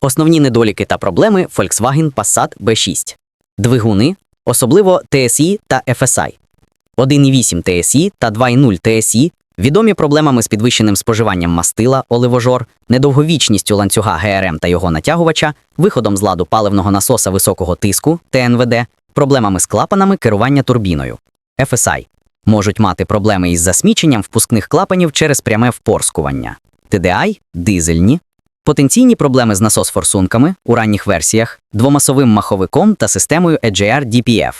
Основні недоліки та проблеми Volkswagen Passat B6. Двигуни, особливо TSI та FSI. 1,8 TSI та 2,0 TSI відомі проблемами з підвищеним споживанням мастила, оливожор, недовговічністю ланцюга ГРМ та його натягувача, виходом з ладу паливного насоса високого тиску ТНВД, проблемами з клапанами керування турбіною. FSI можуть мати проблеми із засміченням впускних клапанів через пряме впорскування. TDI – дизельні, потенційні проблеми з насос-форсунками у ранніх версіях, двомасовим маховиком та системою EGR DPF,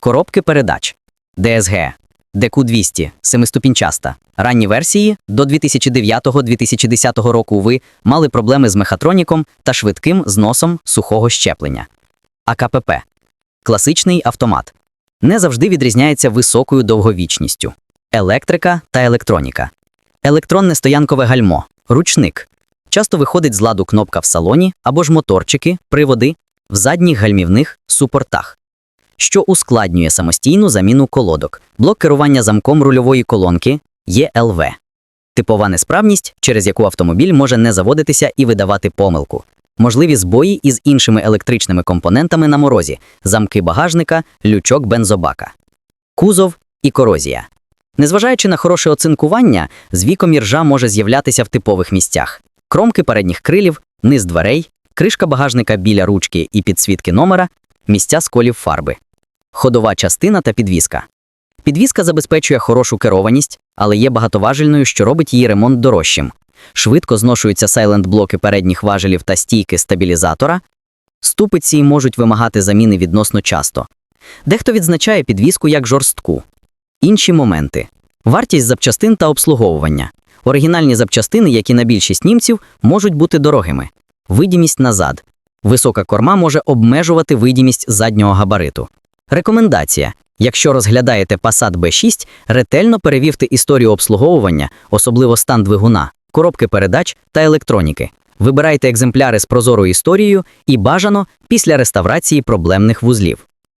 коробки передач, DSG, DQ200, семиступінчаста. Ранні версії до 2009-2010 року ви мали проблеми з мехатроніком та швидким зносом сухого щеплення. АКПП класичний автомат не завжди відрізняється високою довговічністю. Електрика та електроніка. Електронне стоянкове гальмо, ручник. Часто виходить з ладу кнопка в салоні або ж моторчики, приводи в задніх гальмівних супортах, що ускладнює самостійну заміну колодок, блок керування замком рульової колонки ЄЛВ. Типова несправність, через яку автомобіль може не заводитися і видавати помилку. Можливі збої із іншими електричними компонентами на морозі, замки багажника, лючок бензобака. Кузов і корозія. Незважаючи на хороше оцинкування, з віком іржа може з'являтися в типових місцях: кромки передніх крилів, низ дверей, кришка багажника біля ручки і підсвітки номера, місця сколів фарби, ходова частина та підвіска. Підвіска забезпечує хорошу керованість, але є багатоважельною, що робить її ремонт дорожчим. Швидко зношуються сайленд-блоки передніх важелів та стійки стабілізатора. Ступиці можуть вимагати заміни відносно часто. Дехто відзначає підвіску як жорстку. Інші моменти: вартість запчастин та обслуговування. Оригінальні запчастини, які на більшість німців, можуть бути дорогими. Видімість назад. Висока корма може обмежувати видімість заднього габариту. Рекомендація: якщо розглядаєте Passat B6, ретельно перевірте історію обслуговування, особливо стан двигуна, коробки передач та електроніки. Вибирайте екземпляри з прозорою історією і бажано після реставрації проблемних вузлів.